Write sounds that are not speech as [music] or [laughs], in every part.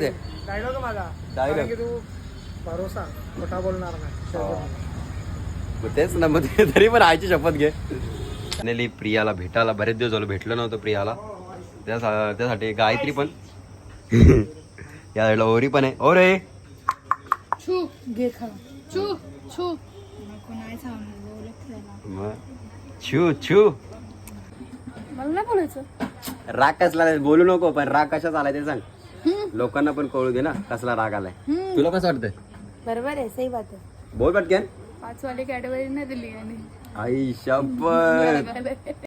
दे. Dialogue माझा. Dialogue. कारण की तू भरोसा खोटा बोलणार नाही. शेवटी. मग तेच ना मग ते- तरी पण आईची शपथ घे. फायनली प्रियाला भेटायला बरेच दिवस झालो भेटलो नव्हतं प्रियाला. त्या त्यासाठी गायत्री पण. [laughs] या साईडला ओरी पण आहे. ओ रे छू घे खा छू छू. नको नाही सांगणार ओळख त्याला मग छू छू. मला नाही बोलायचं. राग कसला? बोलू नको पण राग कशाच आलाय ते सांग. लोकांना पण कळू दे ना कसला राग आलाय. तुला कसं वाटतंय? बरोबर आहे सही बात आहे. बोल पटकन. पाच वाली कॅटेगरी नाही दिली आणि आई शपथ.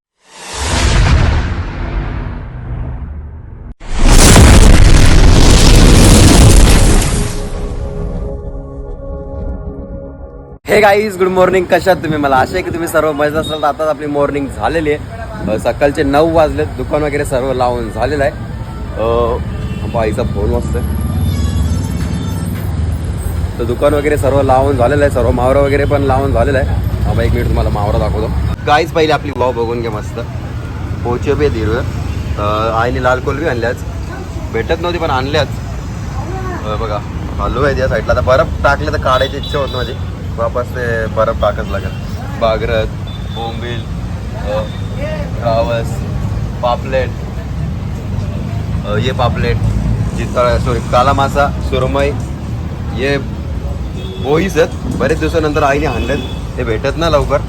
हे गाईज गुड मॉर्निंग कशात तुम्ही? मला आशा आहे की तुम्ही सर्व मजेत असाल. तर आताच आपली मॉर्निंग झालेली आहे. अ, सकाळचे नऊ वाजलेत. दुकान वगैरे सर्व लावून झालेलं आहे. अ, आईचा फोन वाजतोय तर दुकान वगैरे सर्व लावून झालेलं आहे सर्व मावरा वगैरे पण लावून झालेलं आहे. हा एक मिनिट तुम्हाला मावरा दाखवतो. गाईच पहिले आपली वाव बघून घ्या मस्त. पोचे बे दिर आईने लाल कोलबी आणल्याच भेटत नव्हती पण आणल्याच बघा हलू आहे त्या साईडला आता बर्फ टाकले तर काढायची इच्छा होत माझी. वापस ते बर्फ टाकच लागेल. बागरत बोंबील रावस पापलेट. ये पापलेट. जितळ सॉरी काला मासा सुरमई हे बोईच आहेत. बरेच दिवसानंतर आईने आणलेत ते भेटत ना लवकर.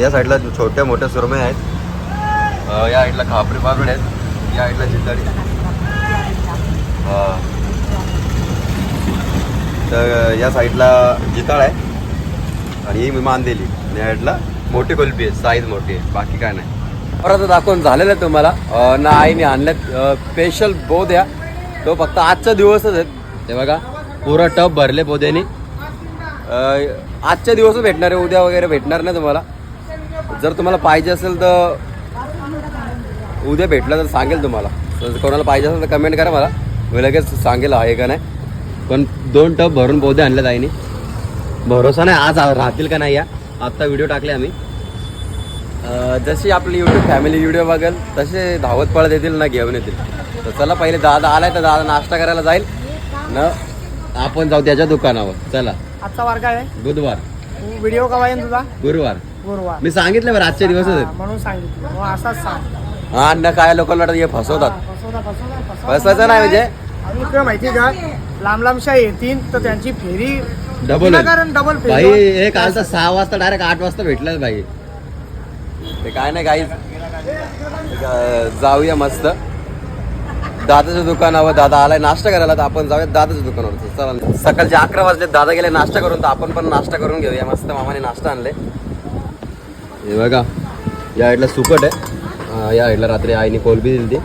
या साईडला छोट्या मोठ्या सुरमई आहेत. या साईडला खापरी पापड आहेत. या साईडला जितळी हा. तर या साईडला जिताळ आहे. आणि ही मी मान दिली. आणि या साईडला मोठी कुल्फी आहे. साईज मोठी आहे. बाकी काय नाही. परत दाखवून झालेलं आहे तुम्हाला. ना आईने आणल्यात स्पेशल बोध द्या. तो फक्त आजचा दिवसच आहेत ते बघा पुरा टप भरले पोद्यानी आजच्या दिवसच भेटणार आहे उद्या वगैरे भेटणार नाही तुम्हाला. जर तुम्हाला पाहिजे असेल तर उद्या भेटलं तर सांगेल तुम्हाला. तर कोणाला पाहिजे असेल तर कमेंट करा मला. मी लगेच सांगेल आहे का नाही. पण दोन टप भरून पोदे आणले ताईने. भरोसा नाही आज राहतील का नाही या? आत्ता व्हिडिओ टाकले आम्ही. जशी आपली यूट्यूब फॅमिली व्हिडिओ बघेल तसे धावत पळत येतील ना घेऊन येतील. तर चला पहिले दादा आलाय तर दादा नाश्ता करायला जाईल. न आपण जाऊ त्याच्या दुकानावर. चला. आजचा वार काय आहे? बुधवार. व्हिडिओ कवा येईल तुझा? गुरुवार. गुरुवार. मी सांगितलं बरं आजचे दिवसच हा, आहेत म्हणून सांगितलं. मग असाच सांग. हा अन्न काय लोकांना वाटतं हे फसवतात. हा, फसवता फसवता फसवता फसवायचं नाही म्हणजे? आणि माहिती का? लांब लांबशा येतील तर त्यांची फेरी डबल कारण डबल भाई फेरी हे कालचा सहा वाजता डायरेक्ट आठ वाजता भेटलाच भाई. ते काय नाही काही जाऊया मस्त. दादाच्या दुकानावर दादा आलाय नाश्ता करायला तर आपण जाऊया दादाच्या दुकानावर चला सकाळचे अकरा वाजले दादा गेले नाश्ता करून तर आपण पण नाश्ता करून घेऊया. मस्त मामाने नाश्ता आणले. हे बघा या साईडला सुकट आहे. या साईडला रात्री आईने कोलबी दिली ती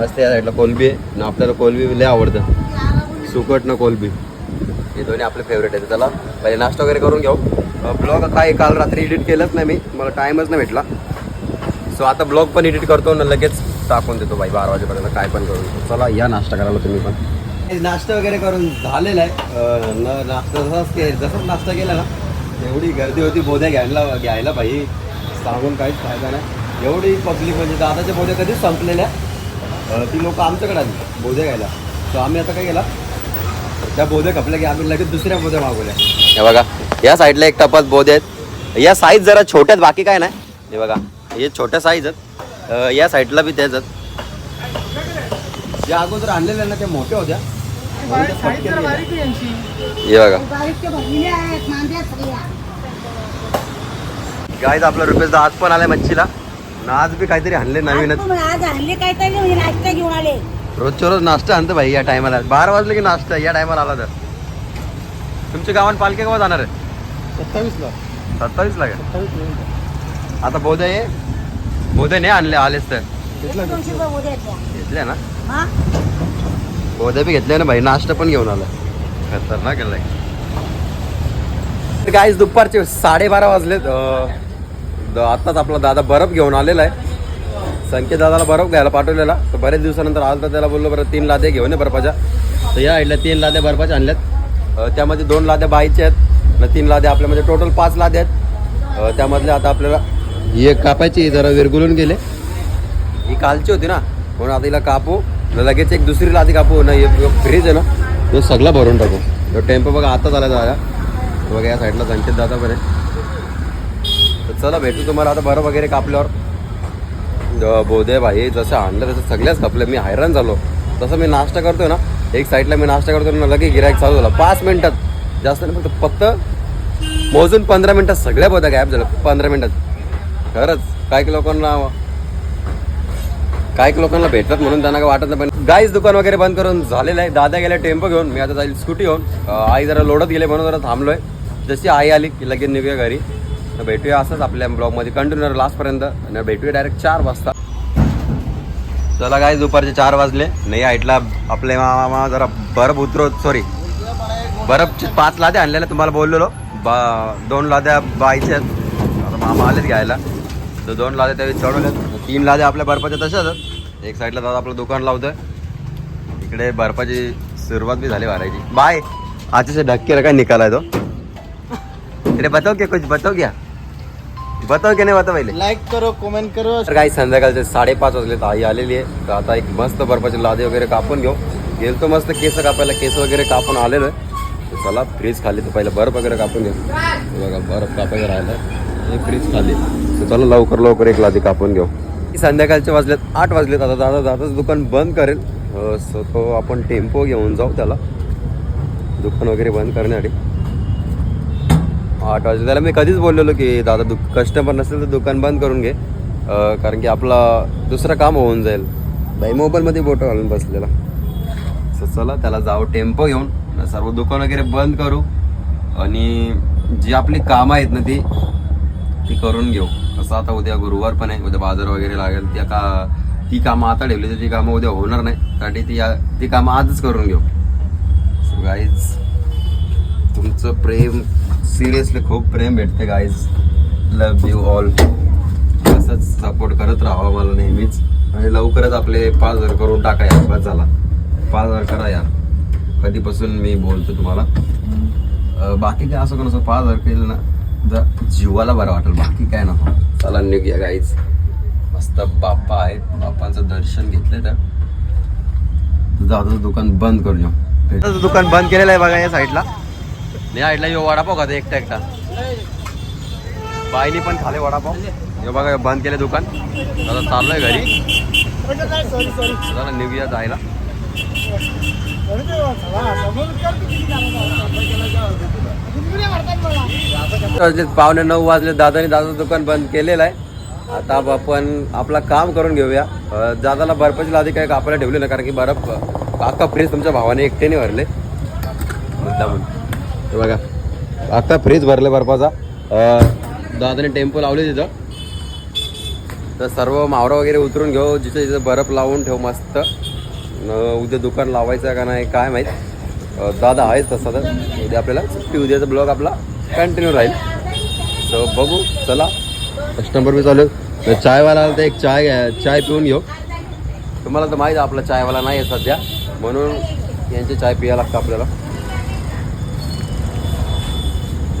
मस्त या साईडला कोलबी आहे. आणि आपल्याला कोलबी लय आवडतं. सुकट ना कोलबी. हे दोन्ही आपले फेवरेट आहेत. त्याला पहिले नाश्ता वगैरे करून घेऊ. ब्लॉग काय काल रात्री एडिट केलंच नाही मी. मला टाईमच नाही भेटला. सो आता ब्लॉग पण एडिट करतो ना लगेच टाकून देतो बाई बारा वाजेपर्यंत काय पण करून चला या नाश्ता करायला तुम्ही पण. नाश्ता वगैरे करून झालेला आहे. न नाश्ता जसाच के जसाच नाश्ता केला ना एवढी गर्दी होती बोध्या घ्यायला घ्यायला बाई सांगून काहीच फायदा नाही. एवढी पब्लिक म्हणजे दादाच्या बोध्या कधीच संपलेल्या. ती लोक आमच्याकडे आली बोध्या घ्यायला. सो आम्ही आता काय केला? त्या बोध्या खपल्या की आम्ही लगेच दुसऱ्या बोध्या मागवल्या. हे बघा. या साईडला एक टपात बोधे आहेत. या साईज जरा छोट्या आहेत बाकी काय नाही. हे बघा हे छोट्या साईज आहेत. या साईडला बी त्याच आहेत. ज्या अगोदर आणलेल्या ना त्या मोठ्या होत्या. हे बघा. आपला रुपेश आज पण आलाय मच्छीला. आज बी काहीतरी आणले नवीनच. म्हणजे नाश्ता घेऊन आले. रोजच्या रोज नाश्ता आणतो भाई या टायमाला बारा वाजले की नाश्ता या टायमाला आला तर. तुमच्या गावात पालखी केव्हा जाणार आहे? सत्तावीसला. सत्तावीसला का? सत्तावीस आता बोधे आहे बोधे नाही आणले आलेच तर. दोनशे रुपये उद्याच्या घेतले ना? हा? बोधे बी घेतले ना भाई नाश्ता पण घेऊन आला. खतरनाक केलाय गाईज दुपारचे साडेबारा वाजलेत. अं, द- आत्ताच आपला दादा बर्फ घेऊन आलेला आहे. संकेत दादाला बर्फ घ्यायला पाठवलेला. तर बरेच दिवसानंतर आज तर त्याला बोललो बरं तीन लाद्या घेऊन ये बर्फाच्या. तर या साईडला तीन लाद्या बर्फाच्या आणल्यात अं, त्यामध्ये दोन लाद्या बाईच्या आहेत. आणि तीन लाद्या आपल्या म्हणजे टोटल पाच लाद्या आहेत. अं, त्यामधल्या आता आपल्याला ही एक कापायची जरा विरगुलून गेले. ही कालची होती ना? म्हणून आता हिला कापू. लगेच एक दुसरी लादी कापू. ना फ्रीज आहे ना? तो सगळा भरून टाकू. तो टेम्पो बघा आता झाला. जागा बघा या साईडला संकेत दादा आहे तर चला भेटू तुम्हाला आता बरं वगैरे कापल्यावर. बोधे भाई जसं आणलं तसं सगळ्याच कापलं. मी हैराण झालो. तसं मी नाश्ता करतोय ना एक साईडला मी नाश्ता करतोय ना लगेच गिरायक चालू झाला. पाच मिनिटात. जास्त नाही फक्त फक्त मोजून पंधरा मिनिटात सगळ्या बोधा गॅप झालं. पंधरा मिनिटात. खरंच काही लोकांना काय लोकांना भेटतात म्हणून त्यांना काय वाटत नाही पण गाईच दुकान वगैरे बंद करून झालेलं आहे. दादा गेले टेम्पो घेऊन. मी आता जाईल स्कूटी घेऊन. आई जरा लोडत गेले म्हणून जरा थांबलोय. जशी आई आली की लगेच निघूया घरी. तर भेटूया असंच आपल्या ब्लॉगमध्ये कंटिन्यू लास्टपर्यंत. आणि भेटूया डायरेक्ट चार वाजता. चला काय दुपारचे चार वाजले. नाही ऐकला आपले मामा जरा बर्फ उतरव सॉरी बर्फचे पाच लाद्या आणलेल्या तुम्हाला बोललेलो. बा दोन लाद्या आहेत. आता मामा आलेत घ्यायला. तर दोन लाद्या त्यावेळी चढवल्यात तीन लाद्या आपल्या बर्फाच्या तशाच एक साईडला दादा आपलं दुकान लावतोय. इकडे बर्फाची सुरुवात बी झाली भरायची बाय. आज से ढक्के का निकाला है तो. अरे बताओ क्या कुछ बताओ क्या बताओ क्या नाही बताओ पहिले. लाईक करो कमेंट करो. तर काही संध्याकाळचे साडेपाच वाजले तर आई आलेली आहे. तर आता एक मस्त बर्फाचे लादे वगैरे कापून घेऊ. गेलतो मस्त केस कापायला. केस वगैरे कापून आलेलो आहे. तर चला फ्रीज खाली तर पहिलं बर्फ वगैरे कापून घेऊ. बघा बर्फ कापायचं राहिलं. हे फ्रीज खाली. तर चला लवकर लवकर एक लादी कापून घेऊ. संध्याकाळचे वाजलेत आठ वाजलेत आता. दादा दादाचं दुकान बंद करेल. सो तो आपण टेम्पो घेऊन जाऊ त्याला. दुकान वगैरे बंद करण्यासाठी. आठ वाजले. त्याला मी कधीच बोललेलो की दादा दु कस्टमर नसेल तर दुकान बंद करून घे. कारण की आपला दुसरं काम होऊन जाईल. बाई मोबाईलमध्ये बोटं घालून बसलेला. So चला त्याला जाऊ टेम्पो घेऊन. सर्व दुकान वगैरे बंद करू आणि जी आपली कामं आहेत ना ती ती करून घेऊ. असं आता उद्या गुरुवार पण आहे उद्या बाजार वगैरे लागेल त्या का ती कामं आता ठेवली तर ती कामं उद्या होणार नाही त्यासाठी ती ती कामं आजच करून घेऊ. गाईज तुमचं प्रेम सिरियसली खूप प्रेम भेटते गाईज लव यू ऑल असंच सपोर्ट करत राहावं मला नेहमीच. आणि लवकरच आपले पाच हजार करून टाका यार बस झाला. पाच हजार करा यार. कधीपासून मी बोलतो तुम्हाला? बाकी काय असं कोण असं पाच हजार केलं ना जर जीवाला बरं वाटेल बाकी काय नको. चला निघूया गाईज मस्त बाप्पा आहेत. बाप्पांचं दर्शन घेतलंय तर. दादाचं दुकान बंद करून येऊ. दुकान बंद केलेलं आहे बघा या साईडला. या साईडला यो वडापाव खाता एकटा एकटा. बाईनी पण खाले वडापाव. हे बघा बंद केले दुकान. दादा चाललोय घरी. निघूया जायला. वाजले पावणे नऊ वाजले दादाने दादाचं दुकान बंद केलेलं आहे. आता आपण आपला काम करून घेऊया. दादाला बर्फाची लादी काय कापायला ठेवली ना कारण की बर्फ अख्खा फ्रीज तुमच्या भावाने एकट्याने भरले. बघा अख्खा फ्रीज भरले बर्फाचा. दादाने टेम्पो लावले तिथं. तर सर्व मावरा वगैरे उतरून घेऊ जिथे जिथं बर्फ लावून ठेव मस्त. उद्या दुकान लावायचं का नाही काय माहीत. दादा आहेच तसा तर. उद्या आपल्याला सुट्टी उद्याचा ब्लॉग आपला कंटिन्यू राहील. सो बघू चला. कस्टमर मी चालू चायवाला तर एक चाय चाय पिऊन घेऊ. तुम्हाला तर माहीत आहे आपला चायवाला नाही आहे सध्या. म्हणून यांची चाय पिया लागतं आपल्याला.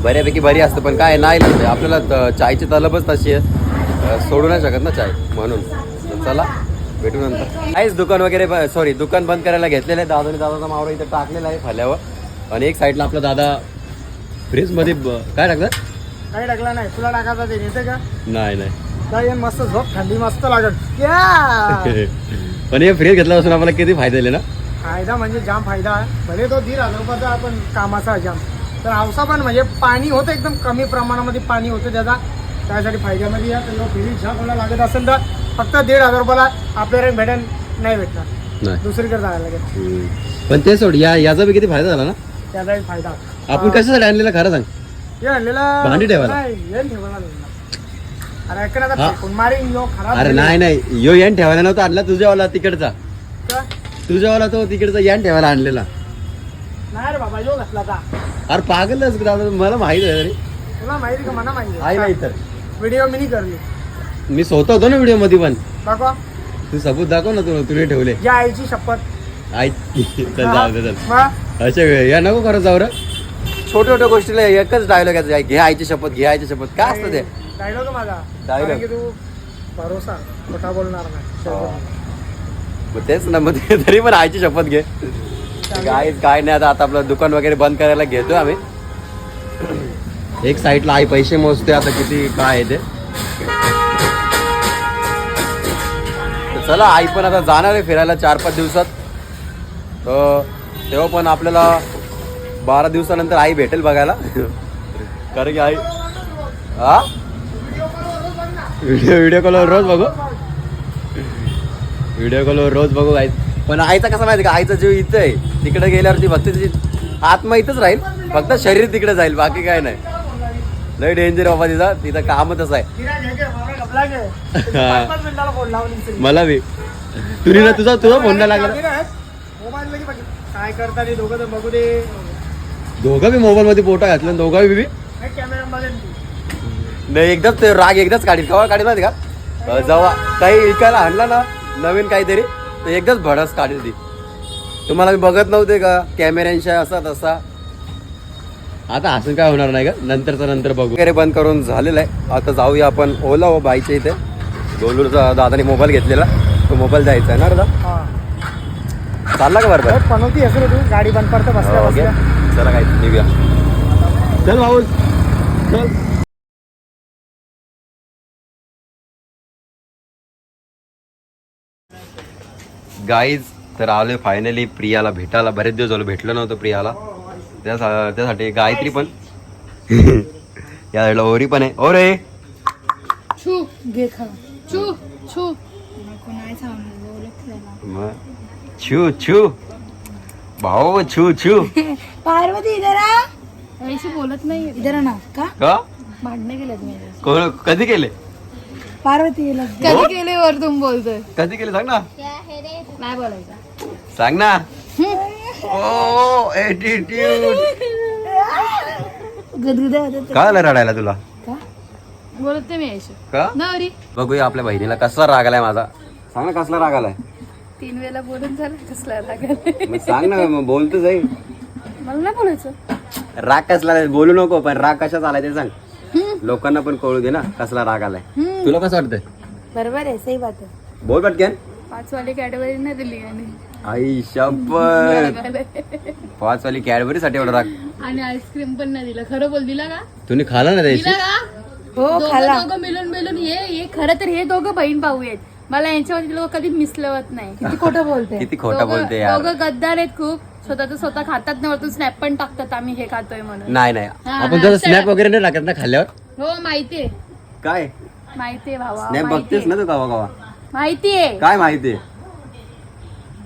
बऱ्यापैकी बरी असतं पण काय नाही लागते. आपल्याला चायची तलबच तशी आहे. सोडू नाही शकत ना चाय म्हणून. चला. भेटू नंतर. काहीच दुकान वगैरे सॉरी दुकान बंद करायला घेतलेलं आहे. दादाने दादाचा मावरा इथं टाकलेला आहे फल्यावर. आणि एक साईडला आपला दादा फ्रीजमध्ये ब- काय टाकतात काही टाकला नाही. तुला टाकायचा ते येते का? नाही नाही. काय मस्त झोप थंडी मस्त लागत [laughs] पण हे फ्रीज घेतल्यापासून आपल्याला किती फायदा दिले ना? फायदा म्हणजे जाम फायदा आहे. भले तो हजार रुपयाचा आपण कामाचा जाम. तर आवसा पण म्हणजे पाणी होतं एकदम कमी प्रमाणामध्ये पाणी होतं त्याचा. त्यासाठी फायद्यामध्ये या तर फ्रीज ज्या कोणाला लागत असेल तर फक्त दीड हजार रुपयाला आपल्याला भेटेल नाही भेटणार. नाही. दुसरीकडे जायला लागेल. हम्म. पण ते सोड या याचा बी किती फायदा झाला ना? त्याचाही फायदा. आपण कशासाठी आणलेला खरं सांग? हे आणलेला भांडी ठेवायला? नाही, हे ठेवायला नाही. अरे ऐक ना हा. आता फेकून मारीन यो खराब अरे होईल. नाही नाही. यो यान ठेवायला नव्हता आणला तुझ्यावाला तिकडचा. का? तुझ्यावाला तो तिकडचा यान ठेवायला आणलेला. नाही रे बाबा यो घातला का अरे पागलच दादा मला माहीत आहे रे. तुला माहिती का? मला माहिती आई नाही तर. व्हिडिओ मी नाही करली. मी स्वतः होतो ना व्हिडिओमध्ये पण. दाखवा. तू सबूत दाखव ना तू तुने ठेवले. या आईची शपथ. आई चल जाऊ दे चल. मग अशा वेळ या नको करत जाऊ रे. छोट्या छोट्या गोष्टीला एकच डायलॉग यायचा घे आईची शपथ घे आईची शपथ. काय असतं ते? डायलॉग माझा. Dialogue. कारण की तू भरोसा खोटा बोलणार नाही. मग तेच ना मग ते- तरी पण आईची शपथ घे. काय काय नाही आता आता आपलं दुकान वगैरे बंद करायला घेतो आम्ही. एक साईडला आई पैसे मोजते आता किती काय आहे ते? चला आई पण आता जाणार आहे फिरायला चार पाच दिवसात. तर तेव्हा पण आपल्याला बारा दिवसानंतर आई भेटेल बघायला. कारण की आई हा व्हिडिओ व्हिडिओ कॉलवर रोज बघू. व्हिडिओ कॉलवर रोज बघू आई. पण आईचा कसं माहिती का? आईचा जीव इथं आहे. तिकडे गेल्यावरती फक्त तिची आत्मा इथंच राहील. फक्त शरीर तिकडे जाईल बाकी काय नाही. लय डेंजर बाबा तिचा तिथं कामच असं आहे मला बी. तुरी ना तुझा तुझा फोन नाही लागला. काय करता दोघं बघू दे. दोघं बी मोबाईल मध्ये फोटो घातले दोघं बी तू नाही एकदाच ते राग एकदाच काढील. केव्हा काढील माहिती का? जेव्हा काही विकायला आणला ना नवीन काहीतरी तर एकदाच भडस काढील ती. तुम्हाला मी बघत नव्हते का? कॅमेऱ्यांच्या असा तसा. आता असं काय होणार नाही का नंतरचा नंतर बघू. वगैरे बंद करून झालेलं आहे. आता जाऊया आपण ओला हो बाईच्या इथे. गोलूरचा दादाने मोबाईल घेतलेला. तो मोबाईल द्यायचा आहे ना दादा? हा. चालला का बरोबर? पनवती असेल तू. गाडी बंद बसल्या ओके बसल्या. चला काय निघूया. चल भाऊ. चल. गाईज तर आलोय फायनली प्रियाला भेटायला. बरेच दिवस झालो भेटलो नव्हतं प्रियाला. त्या त्यासाठी गायत्री पण. [laughs] या साईडला ओरी पण आहे. ओ रे छू घे खा. छू छू. छू छू. भाऊ छू छू. [laughs] पार्वती इधर बोलत नाही इधर ना का? का? भांडणे केलेत मी. कोण कधी केले? पार्वती कधी केले वर तुम बोलतोय? कधी केले? सांग ना. नाही बोलायचं. सांग ना. ओ का आला रडायला तुला? बोलत मी का? नवरी बघूया आपल्या बहिणीला कसला राग आलाय माझा. सांग ना कसला राग आलाय. तीन वेळा बोलून झालं कसला लागल मग सांग ना मग बोलतो जाई मला नाही बोलायचं. राग कसला आलाय? बोलू नको पण राग कशाचा आलाय ते सांग. लोकांना पण कळू दे ना कसला राग आलाय. तुला कसं वाटतंय? बरोबर आहे सही बात आहे. बोल पटकन. पाच वाली कॅटेगरी नाही दिली आणि आई शपथ. पाच वाली कॅडबरी साठी एवढा राग. आणि आईस्क्रीम पण नाही दिला. खरं बोल दिला का? तुम्ही खाला ना दिला का? हो खाला. दोघं मिळून मिळून हे हे खरं तर हे दोघं बहीण भाऊ आहेत. मला यांच्यामध्ये लोक कधी मिसलवत नाही. किती खोटं बोलते. किती खोटं बोलते यार. दोघं गद्दार आहेत खूप. स्वतःच स्वतः खातात नाही वरतून स्नॅप पण टाकतात आम्ही हे खातोय म्हणून. नाही नाही. हा, आपण हा, चला. स्नॅप वगैरे नाही टाकत ना खाल्ल्यावर? हो माहितीये काय? माहितीये भावा स्नॅप बघतेस ना तू गावा गावा माहितीये. काय माहिती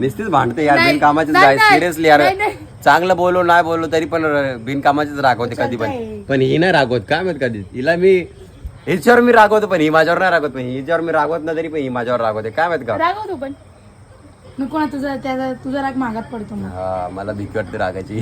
नुसतीच भांडते यार नाही, बिनकामाचीच नाही, आहे नाही, सिरियसली यार नाही, नाही. चांगलं बोलू नाही बोलू तरी पण बिनकामाचीच रागवते कधी पण. पण ही नाही रागवत काय माहीत कधी? हिला मी हिच्यावर मी रागवतो पण ही माझ्यावर नाही रागवत पण हिच्यावर मी रागवत ना तरी पण ही माझ्यावर रागवते काय माहीत का? रागवतो पण. नको ना तुझा त्याचा तुझा राग मागात पडतो मग. हा मला भीती वाटते रागाची.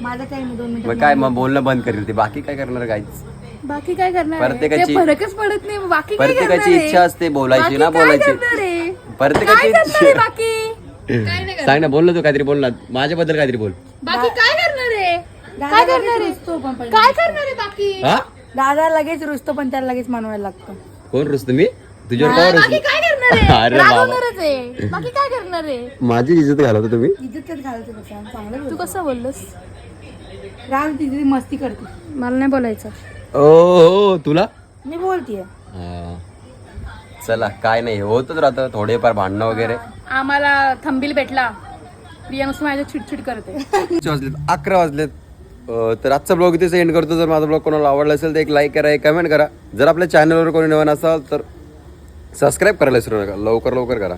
माझा दोन मग मिनिटं काय मग बोलणं बंद करेल ते. बाकी काय करणार काहीच बाकी काय करणार आहे? प्रत्येकाची- ते फरकच पडत नाही बाकी काय प्रत्येकाची आहे? इच्छा असते बोलायची बाकी ना काय बोलायची. करणार आहे? प्रत्येकाची काय करणार आहे इच्छा बाकी सांग ना बोल ना तू काहीतरी बोल ना. माझ्याबद्दल काहीतरी बोल. बाकी काय करणार आहे? काय करणार आहे? काय करणार आहे बाकी? हा? दादा लगेच रुसतो पण त्याला लगेच मानवायला लागतं. कोण रुसतो मी? तुझ्यावर काय बाकी रुसतो? काय करणार आहे? अरे बाबा. रागवणारच आहे. बाकी काय करणार आहे? माझी इज्जत घालवतो तुम्ही? इज्जतच घालतो चांगलं तू कसं बोललोस? राग तिथे मस्ती करते. मला नाही बोलायचं. ओ हो तुला? मी बोलतीये. हा. चला काय नाही होतच राहतं थोडेफार भांडणं वगैरे. आम्हाला थंबील भेटला. प्रिया नुसतं माझ्या चिडचिड करते. वाजलेत अकरा वाजलेत. अं, तर आजचा ब्लॉग इथे एंड करतो. जर माझा ब्लॉग कोणाला आवडला असेल तर एक लाईक करा एक कमेंट करा. जर आपल्या चॅनलवर कोणी नवीन असाल तर सबस्क्राईब करायला विसरू नका. लवकर लवकर करा.